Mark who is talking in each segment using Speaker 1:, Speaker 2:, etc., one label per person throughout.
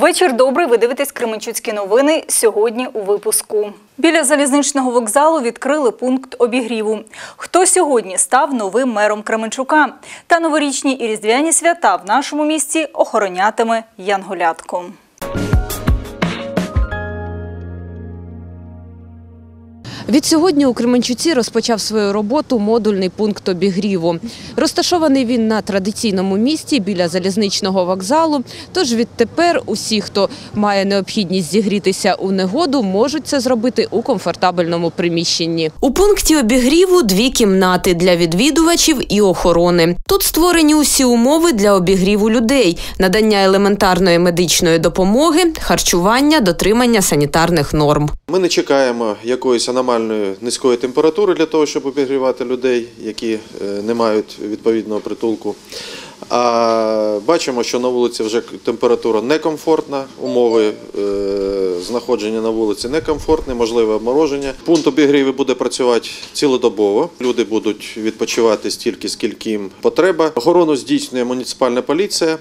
Speaker 1: Вечір добрий. Ви дивитесь Кременчуцькі новини. Сьогодні у випуску. Біля залізничного вокзалу відкрили пункт обігріву. Хто сьогодні став новим мером Кременчука? Та новорічні і різдвяні свята в нашому місті охоронятиме Янголятко.
Speaker 2: Відсьогодні у Кременчуці розпочав свою роботу модульний пункт обігріву. Розташований він на традиційному місці біля залізничного вокзалу. Тож відтепер усі, хто має необхідність зігрітися у негоду, можуть це зробити у комфортабельному приміщенні. У пункті обігріву дві кімнати для відвідувачів і охорони. Тут створені усі умови для обігріву людей, надання елементарної медичної допомоги, харчування, дотримання санітарних норм.
Speaker 3: Ми не чекаємо якоїсь аномальної низької температури для того, щоб обігрівати людей, які е, не мають відповідного притулку. А бачимо, що на вулиці вже температура некомфортна, умови е, знаходження на вулиці некомфортні, можливе обмороження. Пункт обігріву буде працювати цілодобово. Люди будуть відпочивати стільки, скільки їм потреба. Охорону здійснює муніципальна поліція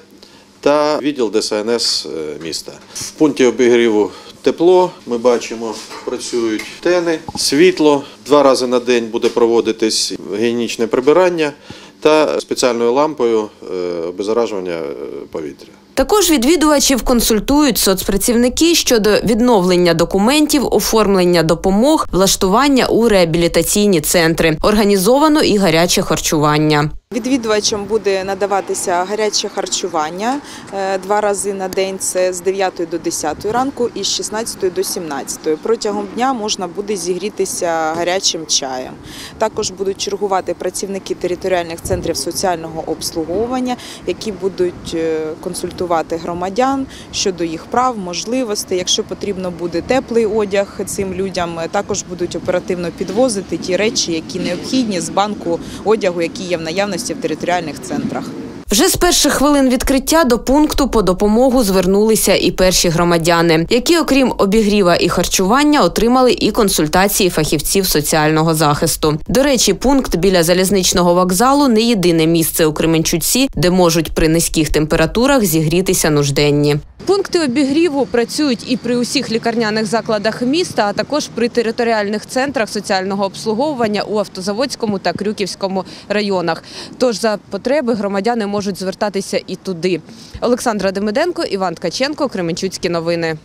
Speaker 3: та відділ ДСНС е, міста. В пункті обігріву тепло. Ми бачимо, працюють тени, світло. Два рази на день буде проводитись гігієнічне прибирання та спеціальною лампою е, обеззаражування е, повітря.
Speaker 2: Також відвідувачів консультують соцпрацівники щодо відновлення документів, оформлення допомог, влаштування у реабілітаційні центри. Організовано і гаряче харчування.
Speaker 4: Відвідувачам буде надаватися гаряче харчування е, два рази на день. Це з 9 до 10 ранку і з 16 до 17. Протягом дня можна буде зігрітися гарячим чаєм. Також будуть чергувати працівники територіальних центрів соціального обслуговування, які будуть е, консультувати громадян щодо їх прав, можливостей. Якщо потрібно буде теплий одяг цим людям, е, також будуть оперативно підвозити ті речі, які необхідні з банку одягу, які є в наявності в територіальних центрах.
Speaker 2: Вже з перших хвилин відкриття до пункту по допомогу звернулися і перші громадяни, які, окрім обігріва і харчування, отримали і консультації фахівців соціального захисту. До речі, пункт біля залізничного вокзалу не єдине місце у Кременчуці, де можуть при низьких температурах зігрітися нужденні. Пункти обігріву працюють і при усіх лікарняних закладах міста, а також при територіальних центрах соціального обслуговування у Автозаводському та Крюківському районах. Тож за потреби громадяни можуть звертатися і туди. Олександра Демиденко, Іван Ткаченко, Кременчуцькі новини.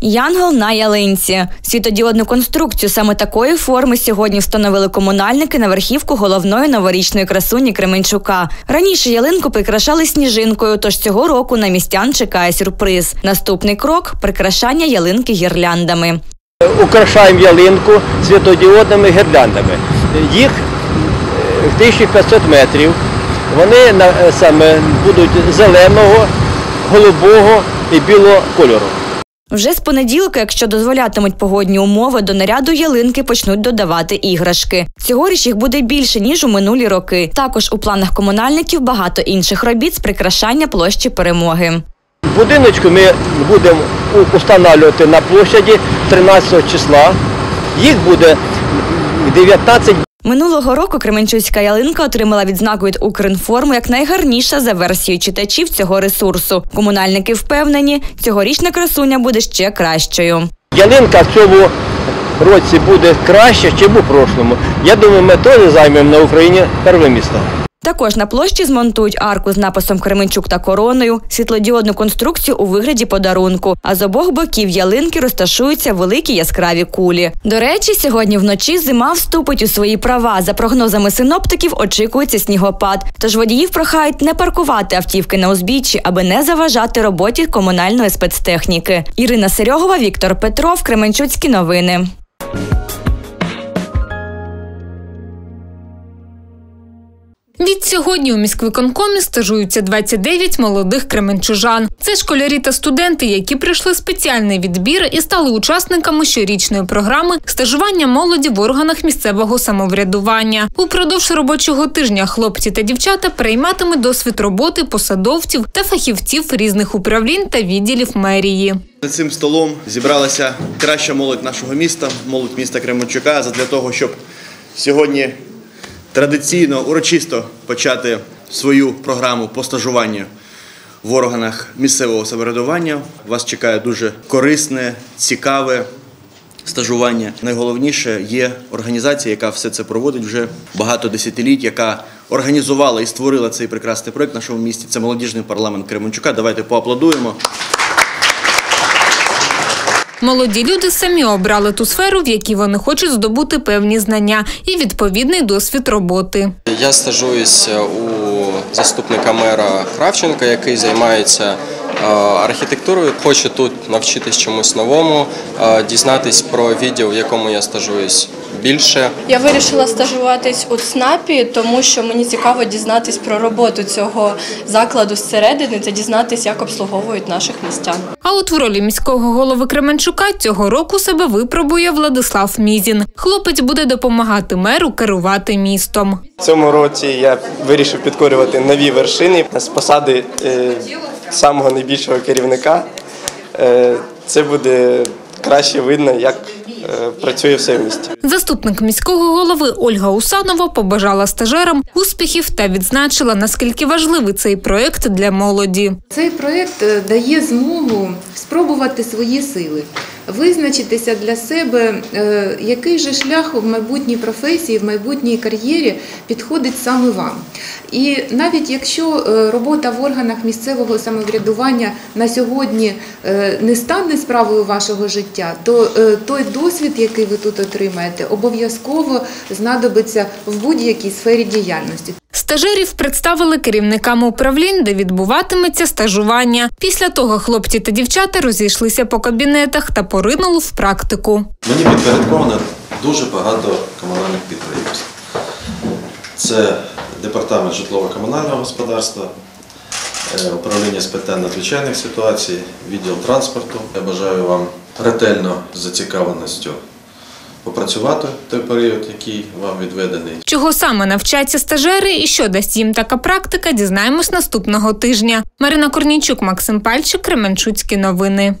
Speaker 5: Янгол на ялинці. Світодіодну конструкцію саме такої форми сьогодні встановили комунальники на верхівку головної новорічної красуні Кременчука. Раніше ялинку прикрашали сніжинкою, тож цього року на містян чекає сюрприз. Наступний крок прикрашання ялинки гірляндами.
Speaker 6: Украшаємо ялинку світодіодними гірляндами. Їх е, 1500 метрів. Вони е, саме будуть зеленого, голубого і білого кольору.
Speaker 5: Вже з понеділка, якщо дозволятимуть погодні умови, до наряду ялинки почнуть додавати іграшки. Цьогоріч їх буде більше ніж у минулі роки. Також у планах комунальників багато інших робіт з прикрашання площі перемоги.
Speaker 6: Будиночку ми будемо устанавливати на площаді 13 числа. Їх буде 19
Speaker 5: Минулого року Кременчуцька ялинка отримала відзнаку від Укрінформу як найгарніша за версією читачів цього ресурсу. Комунальники впевнені, цьогорічна красуня буде ще кращою.
Speaker 6: Ялинка в цьому році буде краще, ніж у прошлому. Я думаю, ми теж займемо на Україні перше місце.
Speaker 5: Також на площі змонтують арку з написом Кременчук та короною, світлодіодну конструкцію у вигляді подарунку. А з обох боків ялинки розташуються великі яскраві кулі. До речі, сьогодні вночі зима вступить у свої права. За прогнозами синоптиків, очікується снігопад. Тож водіїв прохають не паркувати автівки на узбіччі, аби не заважати роботі комунальної спецтехніки. Ірина Серьогова, Віктор Петров, Кременчуцькі новини.
Speaker 7: Відсьогодні у міськвиконкомі стажуються 29 молодих кременчужан. Це школярі та студенти, які пройшли спеціальний відбір і стали учасниками щорічної програми стажування молоді в органах місцевого самоврядування. Упродовж робочого тижня хлопці та дівчата прийматимуть досвід роботи посадовців та фахівців різних управлінь та відділів мерії.
Speaker 8: За цим столом зібралася краща молодь нашого міста, молодь міста Кременчука, для того, щоб сьогодні традиційно, урочисто почати свою програму по стажуванню в органах місцевого самоврядування. Вас чекає дуже корисне, цікаве стажування. Найголовніше є організація, яка все це проводить вже багато десятиліть, яка організувала і створила цей прекрасний проект в нашому місті. Це молодіжний парламент Кременчука. Давайте поаплодуємо.
Speaker 7: Молоді люди самі обрали ту сферу, в якій вони хочуть здобути певні знання і відповідний досвід роботи.
Speaker 9: Я стажуюсь у заступника мера Кравченка, який займається е, архітектурою. Хочу тут навчитись чомусь новому, е, дізнатись про відділ, в якому я стажуюсь більше.
Speaker 10: Я вирішила стажуватись у ЦНАПі, тому що мені цікаво дізнатись про роботу цього закладу зсередини та дізнатись, як обслуговують наших містян.
Speaker 7: А от в ролі міського голови Кременчука цього року себе випробує Владислав Мізін. Хлопець буде допомагати меру керувати містом.
Speaker 11: В цьому році я вирішив підкорювати нові вершини з посади е, самого найбільшого керівника. Е, це буде краще видно, як е, працює все в місті.
Speaker 7: Заступник міського голови Ольга Усанова побажала стажерам успіхів та відзначила, наскільки важливий цей проект для молоді.
Speaker 12: Цей проєкт е, дає змогу спробувати свої сили, визначитися для себе, е, який же шлях в майбутній професії, в майбутній кар'єрі підходить саме вам. І навіть якщо е, робота в органах місцевого самоврядування на сьогодні е, не стане справою вашого життя, то той досвід, який ви тут отримаєте, обов'язково знадобиться в будь-якій сфері діяльності.
Speaker 7: Стажерів представили керівникам управлінь, де відбуватиметься стажування. Після того хлопці та дівчата розійшлися по кабінетах та поринули в практику.
Speaker 3: Мені підпорядковано дуже багато комунальних підприємств. Це департамент житлово-комунального господарства, е, управління з питань надзвичайних ситуацій, відділ транспорту. Я бажаю вам ретельно зацікавленістю попрацювати в той період, який вам відведений.
Speaker 7: Чого саме навчаться стажери і що дасть їм така практика, дізнаємось наступного тижня. Марина Корнійчук, Максим Пальчик, Кременчуцькі новини.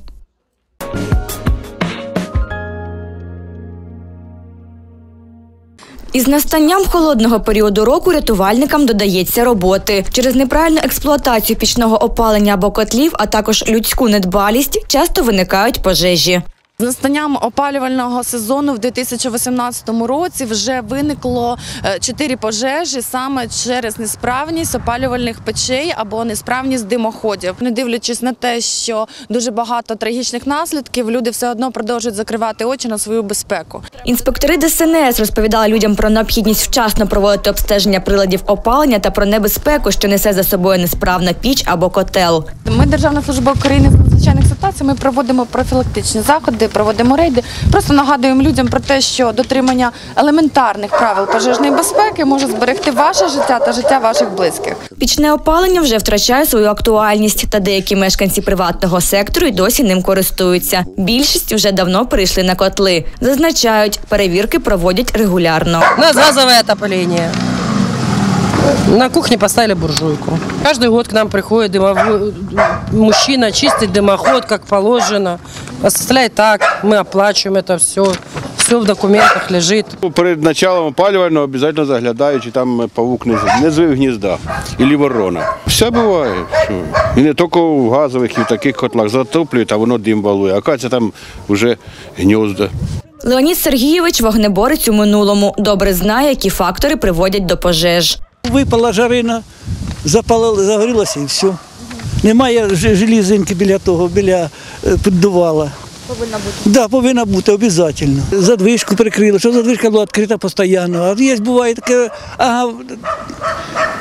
Speaker 13: Із настанням холодного періоду року рятувальникам додається роботи. Через неправильну експлуатацію пічного опалення або котлів, а також людську недбалість, часто виникають пожежі.
Speaker 14: З настанням опалювального сезону в 2018 році вже виникло е, чотири пожежі саме через несправність опалювальних печей або несправність димоходів. Не дивлячись на те, що дуже багато трагічних наслідків, люди все одно продовжують закривати очі на свою безпеку.
Speaker 13: Інспектори ДСНС розповідали людям про необхідність вчасно проводити обстеження приладів опалення та про небезпеку, що несе за собою несправна піч або котел.
Speaker 14: Ми Державна служба України з надзвичайних ситуацій. Ми проводимо профілактичні заходи, проводимо рейди. Просто нагадуємо людям про те, що дотримання елементарних правил пожежної безпеки може зберегти ваше життя та життя ваших близьких.
Speaker 13: Пічне опалення вже втрачає свою актуальність, та деякі мешканці приватного сектору й досі ним користуються. Більшість вже давно перейшли на котли. Зазначають, перевірки проводять регулярно.
Speaker 15: У нас газовое отопление. На кухне поставили буржуйку. Каждый год к нам приходит дымов- мужчина, чистит дымоход, как положено. Оставляет так, мы оплачиваем это все. Все в документах лежит.
Speaker 16: Перед началом опалювального обов'язково заглядають, чи там павук не, не звив гнізда, і ворона. Все буває. І не тільки в газових і в таких котлах затоплюють, а воно дим балує. А кажеться, там вже гнізда.
Speaker 13: Леонід Сергійович вогнеборець у минулому. Добре знає, які фактори приводять до пожеж.
Speaker 17: Випала жарина, запалила, загорілося і все. Немає желізинки біля того, біля піддувала.
Speaker 14: Повинна бути.
Speaker 17: Да, повинна бути обов'язково. Задвижку прикрили, щоб задвижка була відкрита постійно. А є буває таке, ага,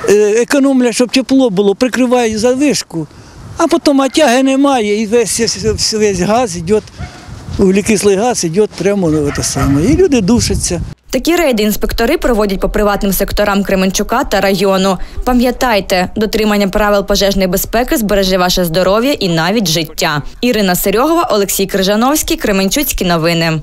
Speaker 17: е, економлять, щоб тепло було, прикривають задвижку, а потім а тяги немає, і весь, весь, весь газ йде, вуглекислий газ йде прямо в те саме. І люди душаться.
Speaker 13: Такі рейди інспектори проводять по приватним секторам Кременчука та району. Пам'ятайте, дотримання правил пожежної безпеки збереже ваше здоров'я і навіть життя. Ірина Серьогова, Олексій Крижановський, Кременчуцькі новини.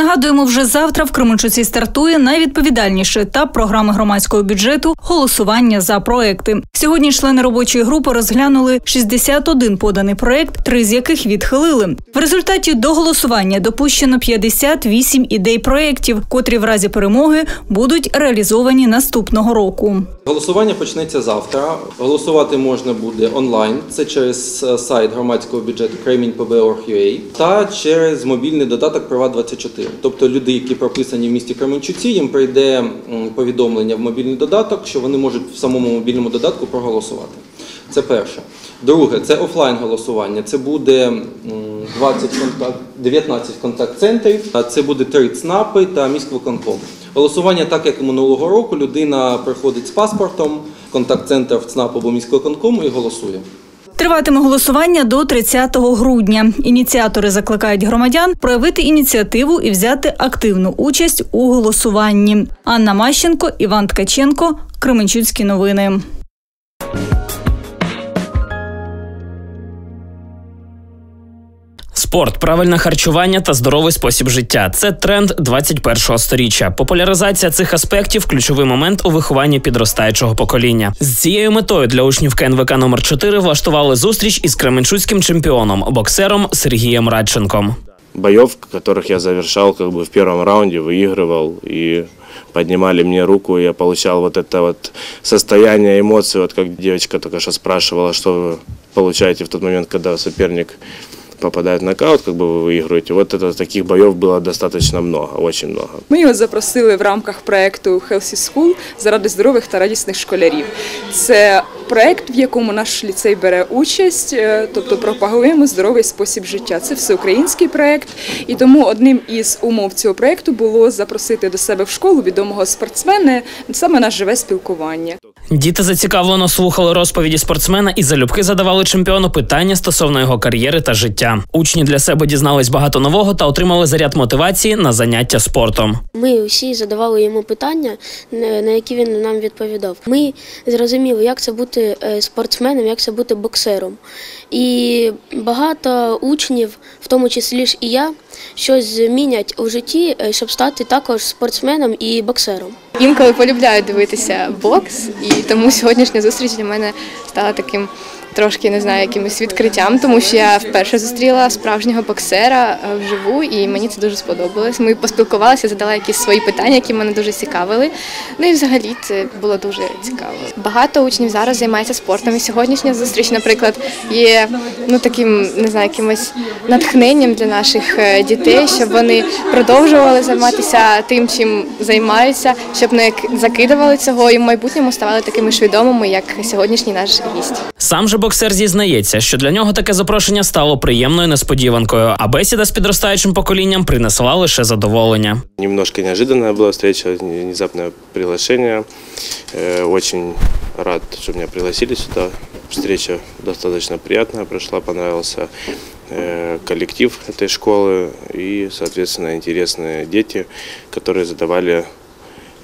Speaker 1: Нагадуємо, вже завтра в Кременчуці стартує найвідповідальніший етап програми громадського бюджету голосування за проекти. Сьогодні члени робочої групи розглянули 61 поданий проект, три з яких відхилили. В результаті до голосування допущено 58 ідей проєктів, котрі в разі перемоги будуть реалізовані наступного року.
Speaker 18: Голосування почнеться завтра. Голосувати можна буде онлайн. Це через е, сайт громадського бюджету Кремінь.pb.org.ua та через мобільний додаток Права 24 Тобто люди, які прописані в місті Кременчуці, їм прийде повідомлення в мобільний додаток, що вони можуть в самому мобільному додатку проголосувати. Це перше. Друге, це офлайн голосування. Це буде 20 контакт, 19 контакт-центрів, це буде 3 ЦНАПи та міськвиконком. Голосування, так як і минулого року, людина приходить з паспортом, контакт-центр в ЦНАП або міськвиконкому і голосує.
Speaker 1: Триватиме голосування до 30 грудня. Ініціатори закликають громадян проявити ініціативу і взяти активну участь у голосуванні. Анна Мащенко, Іван Ткаченко, Кременчуцькі новини.
Speaker 13: Спорт, правильне харчування та здоровий спосіб життя це тренд 21-го сторіччя. Популяризація цих аспектів ключовий момент у вихованні підростаючого покоління. З цією метою для учнів КНВК номер 4 влаштували зустріч із кременчуцьким чемпіоном, боксером Сергієм Радченком.
Speaker 19: боев, которых я завершал как бы в первом раунде, выигрывал и поднимали мне руку, и я получал вот это вот состояние эмоций, вот как девочка только что спрашивала, что вы получаете в тот момент, когда соперник попадает в нокаут, как бы вы выигрываете. Вот это таких боев было достаточно много, очень много.
Speaker 20: Ми його запросили в рамках проекту Healthy School заради здорових та радісних школярів. Це проект, в якому наш ліцей бере участь, е, тобто пропагуємо здоровий спосіб життя. Це всеукраїнський проект, і тому одним із умов цього проекту було запросити до себе в школу відомого спортсмена саме на живе спілкування.
Speaker 13: Діти зацікавлено слухали розповіді спортсмена і залюбки задавали чемпіону питання стосовно його кар'єри та життя. Учні для себе дізнались багато нового та отримали заряд мотивації на заняття спортом.
Speaker 21: Ми усі задавали йому питання, на на які він нам відповідав. Ми зрозуміли, як це бути е, спортсменом, як це бути боксером. І багато учнів, в тому числі ж і я, щось змінять у житті, е, щоб стати також спортсменом і боксером.
Speaker 14: Інколи полюбляю дивитися бокс, і тому сьогоднішня зустріч для мене стала таким трошки не знаю, якимось відкриттям, тому що я вперше зустріла справжнього боксера е, вживу, і мені це дуже сподобалось. Ми поспілкувалися, задала якісь свої питання, які мене дуже цікавили. Ну і взагалі це було дуже цікаво. Багато учнів зараз займається спортом. І сьогоднішня зустріч, наприклад, є ну таким не знаю, якимось натхненням для наших е, дітей, щоб вони продовжували займатися тим, чим займаються, щоб не закидували цього і в майбутньому ставали такими ж відомими, як сьогоднішній наш гість.
Speaker 13: Сам же боксер зізнається, що для нього таке запрошення стало приємною несподіванкою, а бесіда з підростаючим поколінням принесла лише задоволення.
Speaker 19: Немножко неожиданная была встреча, внезапное приглашение. Э, Очень рад, что меня пригласили сюда. Встреча достаточно приятная прошла, понравился э, коллектив этой школы и, соответственно, интересные дети, которые задавали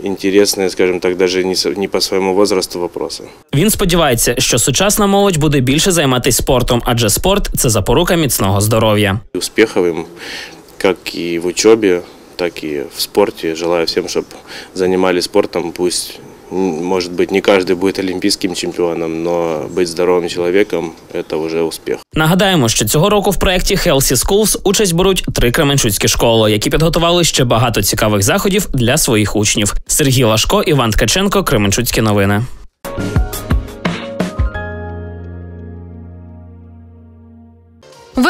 Speaker 19: интересные, скажем так, даже не со- не по своему возрасту вопросы.
Speaker 13: Він сподівається, що сучасна молодь буде більше займатися спортом, адже спорт це запорука міцного здоров'я.
Speaker 19: Успехов им как и в учебе, так и в спорте. Желаю всем, чтобы занимались спортом. Пусть, м, может быть, не каждый будет олимпийским чемпионом, но быть здоровым человеком – это уже успех.
Speaker 13: Нагадаємо, що цього року в проєкті Healthy Schools участь беруть три кременчуцькі школи, які підготували ще багато цікавих заходів для своїх учнів. Сергій Лашко, Іван Ткаченко, Кременчуцькі новини.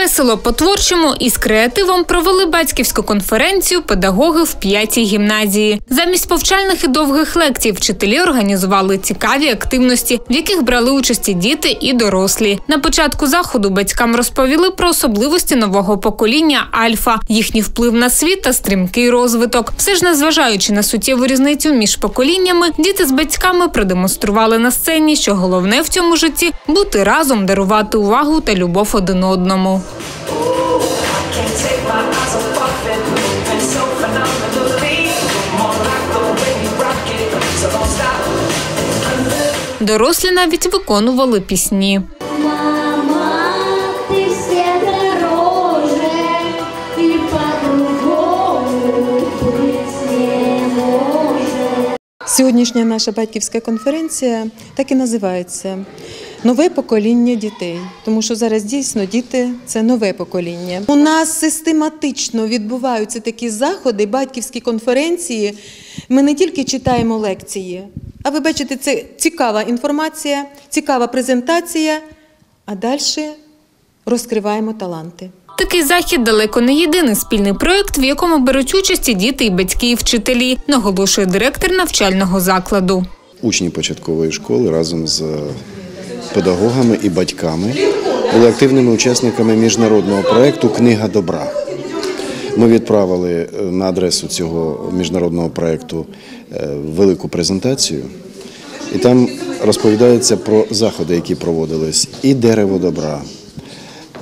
Speaker 7: Весело по-творчому і з креативом провели батьківську конференцію педагоги в п'ятій гімназії. Замість повчальних і довгих лекцій вчителі організували цікаві активності, в яких брали участь і діти і дорослі. На початку заходу батькам розповіли про особливості нового покоління Альфа, їхній вплив на світ та стрімкий розвиток. Все ж незважаючи на суттєву різницю між поколіннями, діти з батьками продемонстрували на сцені, що головне в цьому житті бути разом, дарувати увагу та любов один одному. Дорослі навіть виконували пісні.
Speaker 22: Сьогоднішня наша батьківська конференція так і називається Нове покоління дітей, тому що зараз дійсно діти це нове покоління. У нас систематично відбуваються такі заходи, батьківські конференції. Ми не тільки читаємо лекції, а ви бачите, це цікава інформація, цікава презентація, а далі розкриваємо таланти.
Speaker 7: Такий захід далеко не єдиний спільний проєкт, в якому беруть участь і діти, і батьки, і вчителі, наголошує директор навчального закладу.
Speaker 23: Учні початкової школи разом з педагогами і батьками були активними учасниками міжнародного проєкту Книга добра. Ми відправили е, на адресу цього міжнародного проєкту е, велику презентацію, і там розповідається про заходи, які проводились, і дерево добра,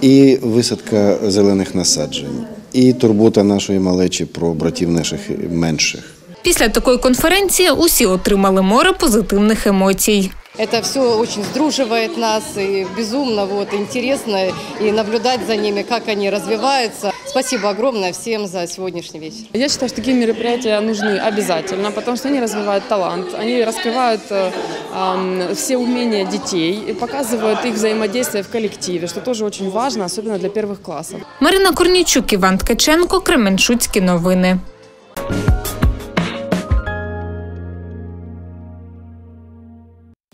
Speaker 23: і висадка зелених насаджень, і турбота нашої малечі про братів наших менших.
Speaker 7: Після такої конференції усі отримали море позитивних емоцій.
Speaker 17: Это все очень сдруживает нас и безумно вот, интересно и наблюдать за ними, как они развиваются. Спасибо огромное всем за сегодняшний вечер.
Speaker 4: Я считаю, что такие мероприятия нужны обязательно, потому что они развивают талант, они раскрывают э, эм, все умения детей и показывают их взаимодействие в коллективе, что тоже очень важно, особенно для первых классов.
Speaker 7: Марина Корнічук, Іван Ткаченко, Кременчуцькі новини.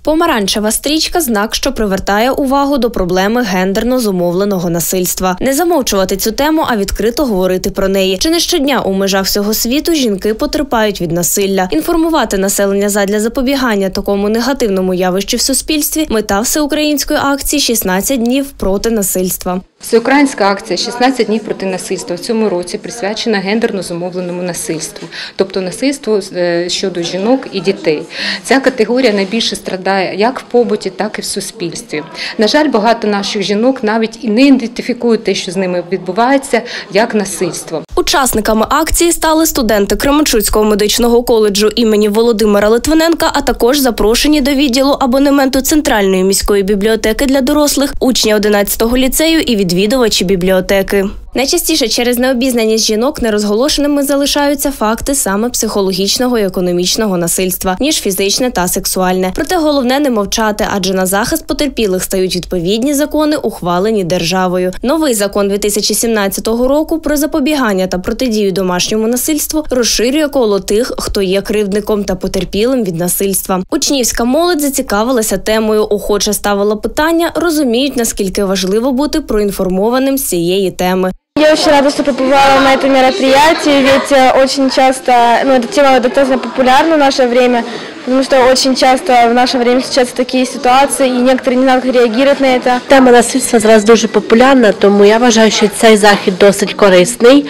Speaker 24: Помаранчева стрічка знак, що привертає увагу до проблеми гендерно зумовленого насильства. Не замовчувати цю тему, а відкрито говорити про неї. Чи не щодня у межах всього світу жінки потерпають від насилля? Інформувати населення задля запобігання такому негативному явищу в суспільстві. Мета всеукраїнської акції «16 днів проти насильства.
Speaker 25: Всеукраїнська акція «16 днів проти насильства в цьому році присвячена гендерно зумовленому насильству, тобто насильству е, щодо жінок і дітей. Ця категорія найбільше страдає як в побуті, так і в суспільстві. На жаль, багато наших жінок навіть і не ідентифікують те, що з ними відбувається, як насильство.
Speaker 24: Учасниками акції стали студенти Кременчуцького медичного коледжу імені Володимира Литвиненка, а також запрошені до відділу абонементу Центральної міської бібліотеки для дорослих, учні 11-го ліцею і відвідувачі бібліотеки. Найчастіше через необізнаність жінок нерозголошеними залишаються факти саме психологічного і економічного насильства, ніж фізичне та сексуальне. Проте головне не мовчати, адже на захист потерпілих стають відповідні закони, ухвалені державою. Новий закон 2017 року про запобігання та протидію домашньому насильству розширює коло тих, хто є кривдником та потерпілим від насильства. Учнівська молодь зацікавилася темою, охоче ставила питання, розуміють наскільки важливо бути проінформованим з цієї теми.
Speaker 26: Я очень рада, что побывала на этом мероприятии, ведь э, очень часто, ну, эта тема достаточно популярна в наше время, потому что очень часто в наше время случаются такие ситуации, и некоторые не знают, как реагировать на это.
Speaker 11: Тема насильства зараз дуже популярна, тому я вважаю, що цей захід досить корисний.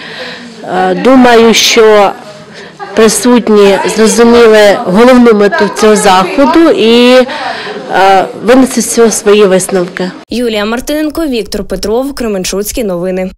Speaker 11: Е, Думаю, що присутні зрозуміли головну мету цього заходу і е, винесли з цього свої висновки.
Speaker 24: Юлія Мартиненко, Віктор Петров, Кременчуцькі новини.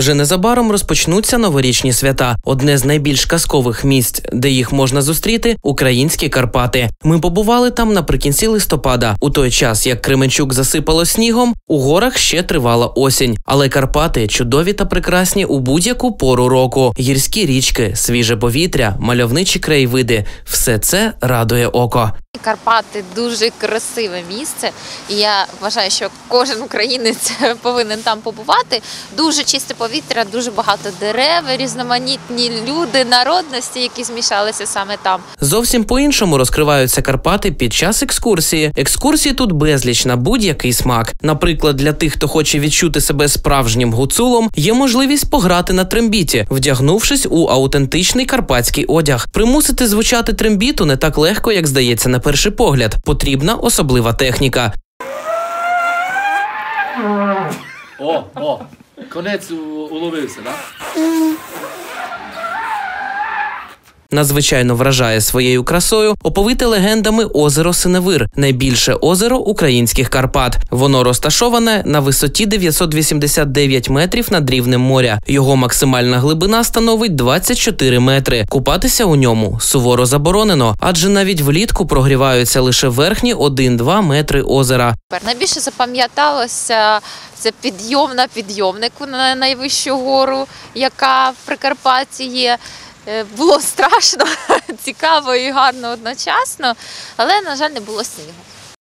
Speaker 27: Вже незабаром розпочнуться новорічні свята. Одне з найбільш казкових місць, де їх можна зустріти українські Карпати. Ми побували там наприкінці листопада. У той час, як Кременчук засипало снігом, у горах ще тривала осінь. Але Карпати чудові та прекрасні у будь-яку пору року. Гірські річки, свіже повітря, мальовничі краєвиди все це радує око.
Speaker 28: Карпати дуже красиве місце, і я вважаю, що кожен українець повинен там побувати. Дуже чисте повітря, дуже багато дерев, різноманітні люди, народності, які змішалися саме там.
Speaker 27: Зовсім по-іншому розкриваються Карпати під час екскурсії. Екскурсії тут безліч на будь-який смак. Наприклад, для тих, хто хоче відчути себе справжнім гуцулом, є можливість пограти на трембіті, вдягнувшись у аутентичний карпатський одяг. Примусити звучати трембіту не так легко, як здається на перший погляд. Потрібна особлива техніка.
Speaker 16: О, о, конець уловився, так?
Speaker 27: Надзвичайно вражає своєю красою оповите легендами озеро Синевир, найбільше озеро українських Карпат. Воно розташоване на висоті 989 метрів над рівнем моря. Його максимальна глибина становить 24 метри. Купатися у ньому суворо заборонено, адже навіть влітку прогріваються лише верхні 1-2 метри озера.
Speaker 28: Найбільше запам'яталося Це підйом на підйомнику на найвищу гору, яка в Прикарпатті є. Е, Було страшно, цікаво і гарно одночасно, але, на жаль, не було снігу.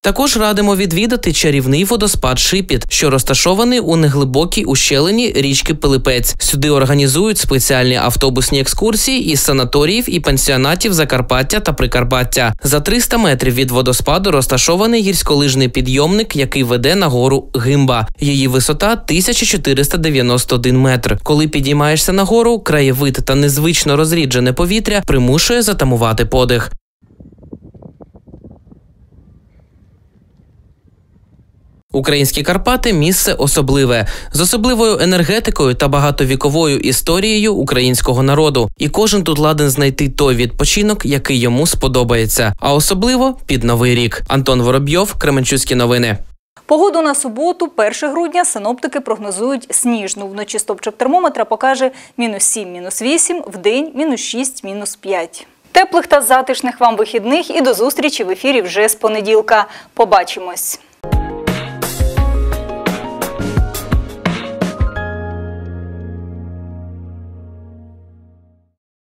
Speaker 27: Також радимо відвідати чарівний водоспад Шипіт, що розташований у неглибокій ущелині річки Пилипець. Сюди організують спеціальні автобусні екскурсії із санаторіїв і пансіонатів Закарпаття та Прикарпаття. За 300 метрів від водоспаду розташований гірськолижний підйомник, який веде на гору Гимба. Її висота 1491 метр. Коли підіймаєшся на гору, краєвид та незвично розріджене повітря примушує затамувати подих. Українські Карпати місце особливе з особливою енергетикою та багатовіковою історією українського народу. І кожен тут ладен знайти той відпочинок, який йому сподобається, а особливо під новий рік. Антон Воробйов, Кременчуцькі новини.
Speaker 1: Погоду на суботу, 1 грудня, синоптики прогнозують сніжну. Вночі стопчик термометра покаже мінус 7, мінус 8, в день мінус 6, мінус 5. Теплих та затишних вам вихідних і до зустрічі в ефірі вже з понеділка. Побачимось!